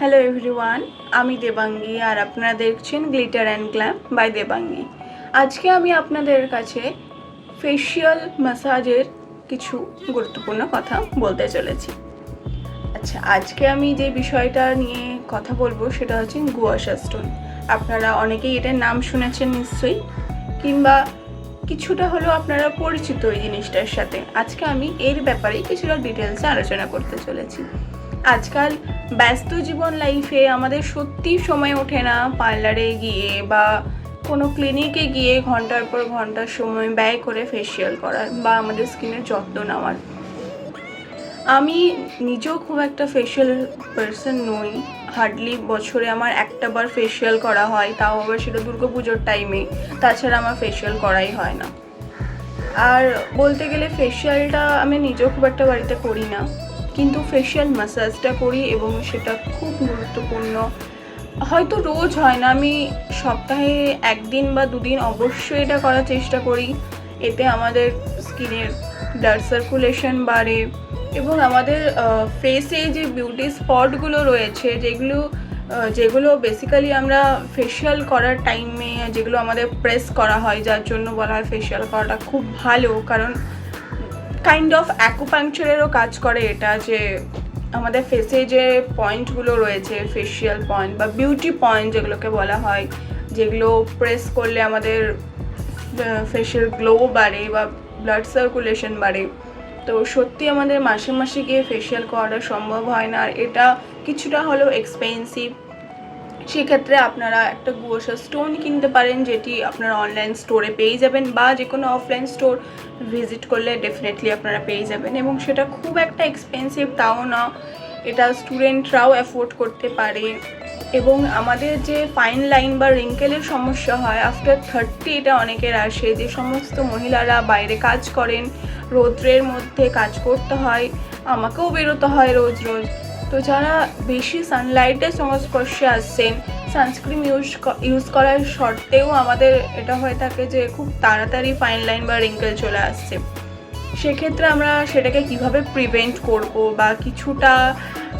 Hello everyone আমি দেবাঙ্গী আর আপনারা দেখছেন glitter and glam by Debangi. আজকে আমি আপনাদের কাছে ফেশিয়াল ম্যাসাজের কিছু গুরুত্বপূর্ণ কথা বলতে চলেছি। আচ্ছা আজকে আমি যে বিষয়টা নিয়ে কথা বলব সেটা হচ্ছে গুয়াশা স্টোন আপনারা অনেকেই এটার নাম শুনেছেন নিশ্চয়ই, কিংবা কিছুটা হলেও আপনারা পরিচিত এই জিনিসটার সাথে। আজকে আমি এর ব্যাপারে কিছুটা ডিটেলসে আলোচনা করতে চলেছি। আজকাল ব্যস্ত জীবন লাইফে আমাদের সত্যি সময় ওঠে না পার্লারে গিয়ে বা কোনো ক্লিনিকে গিয়ে ঘণ্টার পর ঘণ্টার সময় ব্যয় করে ফেসিয়াল করার বা আমাদের স্কিনের যত্ন নেওয়ার। আমি নিজেও খুব একটা ফেশিয়াল পার্সন নই। হার্ডলি বছরে আমার একটা বার ফেশিয়াল করা হয়, তাও আবার সেটা দুর্গা পুজোর টাইমে তাছাড়া আমার ফেশিয়াল করাই হয় না। আর বলতে গেলে ফেশিয়ালটা আমি নিজেও খুব একটা বাড়িতে করি না। কিন্তু ফেশিয়াল ম্যাসাজটা করি এবং সেটা খুব গুরুত্বপূর্ণ। হয়তো রোজ হয় না, আমি সপ্তাহে একদিন বা দুদিন অবশ্যই এটা করার চেষ্টা করি। এতে আমাদের স্কিনের ব্লাড সার্কুলেশন বাড়ে এবং আমাদের ফেসে যে বিউটি স্পটগুলো রয়েছে, যেগুলো যেগুলো বেসিক্যালি আমরা ফেশিয়াল করার টাইমে যেগুলো আমাদের প্রেস করা হয়, যার জন্য বলা হয় ফেশিয়াল করাটা খুব ভালো। কারণ কাইন্ড অফ অ্যাকুপাংচারেরও কাজ করে এটা যে আমাদের ফেসে যে পয়েন্টগুলো রয়েছে ফেশিয়াল পয়েন্ট বা বিউটি পয়েন্ট যেগুলোকে বলা হয়, যেগুলো প্রেস করলে আমাদের ফেশিয়াল গ্লো বাড়ে বা ব্লাড সার্কুলেশন বাড়ে। তো সত্যি আমাদের মাসে মাসে গিয়ে ফেশিয়াল করাটা সম্ভব হয় না, আর এটা কিছুটা হলেও এক্সপেন্সিভ সেক্ষেত্রে আপনারা একটা গুয়াশা স্টোন কিনতে পারেন, যেটি আপনারা অনলাইন স্টোরে পেয়ে যাবেন বা যে কোনো অফলাইন স্টোর ভিজিট করলে ডেফিনেটলি আপনারা পেয়ে যাবেন। এবং সেটা খুব একটা এক্সপেন্সিভ তাও না, এটা স্টুডেন্টরাও অ্যাফোর্ড করতে পারে। এবং আমাদের যে ফাইন লাইন বা রিঙ্কেলের সমস্যা হয় আফটার থার্টি এটা অনেকের আসে, যে সমস্ত মহিলারা বাইরে কাজ করেন, রৌদ্রের মধ্যে কাজ করতে হয়, আমাকেও বেরোতে হয় রোজ রোজ। তো যারা বেশি সানলাইটের সংস্পর্শে আসছেন সানস্ক্রিন ইউজ ইউজ করার সত্ত্বেও আমাদের এটা হয়ে থাকে যে খুব তাড়াতাড়ি ফাইন লাইন বা রিঙ্কেল চলে আসছে। সেক্ষেত্রে আমরা সেটাকে কীভাবে প্রিভেন্ট করব বা কিছুটা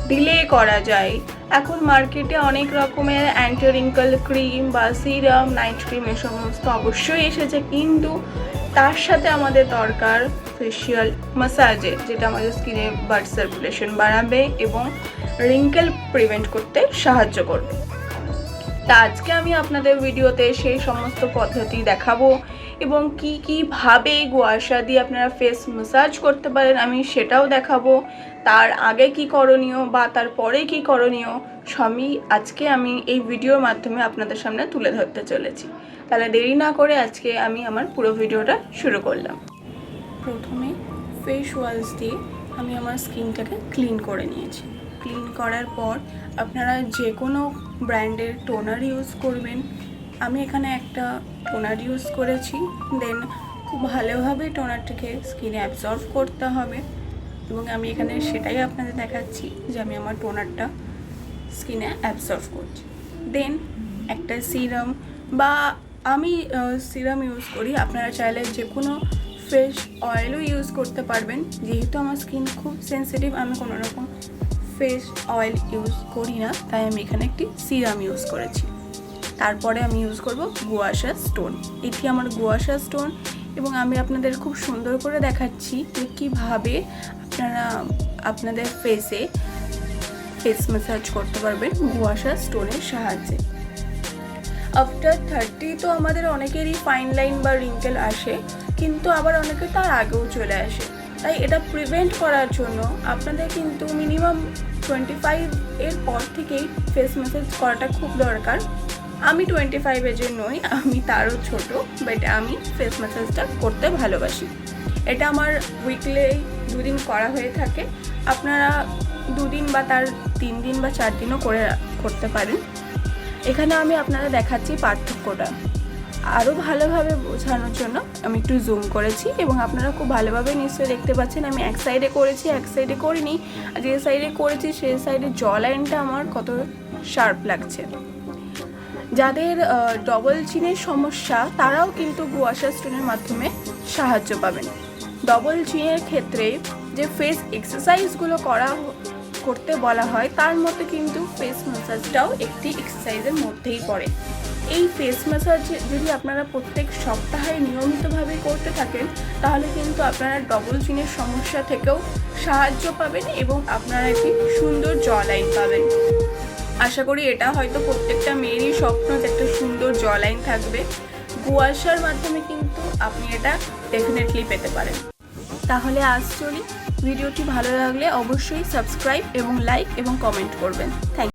ডিলে করা যায়? এখন মার্কেটে অনেক রকমের অ্যান্টি রিঙ্কেল ক্রিম বা সিরাম নাইট ক্রিম এ সমস্ত অবশ্যই এসেছে। কিন্তু তার সাথে আমাদের দরকার ফেশিয়াল ম্যাসাজে যেটা আমাদের স্কিনে ব্লাড সার্কুলেশন বাড়াবে এবং রিঙ্কেল প্রিভেন্ট করতে সাহায্য করবে। তা আজকে আমি আপনাদের ভিডিওতে সেই সমস্ত পদ্ধতি দেখাবো এবং কি কীভাবে গুয়াশা দিয়ে আপনারা ফেস ম্যাসাজ করতে পারেন আমি সেটাও দেখাবো। তার আগে কি করণীয় বা তার পরে কি করণীয় সবই আজকে আমি এই ভিডিওর মাধ্যমে আপনাদের সামনে তুলে ধরতে চলেছি। তাহলে দেরি না করে আজকে আমি আমার পুরো ভিডিওটা শুরু করলাম। প্রথমে ফেস ওয়াশ দিয়ে আমি আমার স্কিনটাকে ক্লিন করে নিয়েছি। ক্লিন করার পর আপনারা যে কোনো ব্র্যান্ডের টোনার ইউজ করবেন। আমি এখানে একটা টোনার ইউজ করেছি। দেন খুব ভালোভাবে টোনারটাকে স্কিনে অ্যাবজর্ভ করতে হবে। এবং আমি এখানে সেটাই আপনাদের দেখাচ্ছি যে আমি আমার টোনারটা স্কিনে অ্যাবজর্ভ করছি। দেন একটা সিরাম বা আমি সিরাম ইউজ করি। আপনারা চাইলে যে কোনো ফ্রেশ অয়েলও ইউজ করতে পারবেন। যেহেতু আমার স্কিন খুব সেন্সিটিভ আমি কোনো রকম ফেস অয়েল ইউজ করি না। তাই আমি এখানে একটি সিরাম ইউজ করেছি। তারপরে আমি ইউজ করব গুয়াশা স্টোন এটি আমার গুয়াশা স্টোন এবং আমি আপনাদের খুব সুন্দর করে দেখাচ্ছি যে কীভাবে আপনারা আপনাদের ফেসে ফেস ম্যাসাজ করতে পারবেন গুয়াশা স্টোনের সাহায্যে। আফটার থার্টি তো আমাদের অনেকেরই ফাইন লাইন বা রিঙ্কেল আসে, কিন্তু আবার অনেকে তার আগেও চলে আসে। তাই এটা প্রিভেন্ট করার জন্য আপনাদের কিন্তু মিনিমাম টোয়েন্টি ফাইভ এর পর থেকেই ফেস ম্যাসাজ করাটা খুব দরকার। আমি টোয়েন্টি ফাইভ এজের নই, আমি তারও ছোট বাট আমি ফেস ম্যাসাজটা করতে ভালোবাসি। এটা আমার উইকলি দুদিন করা হয়ে থাকে। আপনারা দুদিন বা তার তিন দিন বা চার দিনও করে, করতে পারেন। এখানে আমি আপনারা দেখাচ্ছি পার্থক্যটা। আরও ভালোভাবে বোঝানোর জন্য আমি একটু জুম করেছি এবং আপনারা খুব ভালোভাবে নিশ্চয়ই দেখতে পাচ্ছেন, আমি এক সাইডে করেছি, এক সাইডে করিনি। আর যে সাইডে করেছি সেই সাইডে জ লাইনটা আমার কত শার্প লাগছে। যাদের ডবল চিনের সমস্যা, তারাও কিন্তু গুয়াশা স্টোনের মাধ্যমে সাহায্য পাবেন। ডবল চিনের ক্ষেত্রে যে ফেস এক্সারসাইজগুলো করা করতে বলা হয়, তার মধ্যে কিন্তু ফেস ম্যাসাজটাও একটি এক্সারসাইজের মধ্যেই পড়ে। এই ফেস ম্যাসাজ যদি আপনারা প্রত্যেক সপ্তাহে নিয়মিতভাবে করতে থাকেন, তাহলে কিন্তু আপনারা ডবল চিনের সমস্যা থেকেও সাহায্য পাবেন এবং আপনারা একটি সুন্দর জ পাবেন। আশা করি এটা হয়তো প্রত্যেকটা মেয়েরই স্বপ্ন যে একটা সুন্দর জ লাইন থাকবে কুয়াশার মাধ্যমে কিন্তু আপনি এটা ডেফিনেটলি পেতে পারেন। তাহলে আজ চলি। ভিডিওটি ভালো লাগলে অবশ্যই সাবস্ক্রাইব এবং লাইক এবং কমেন্ট করবেন। থ্যাংক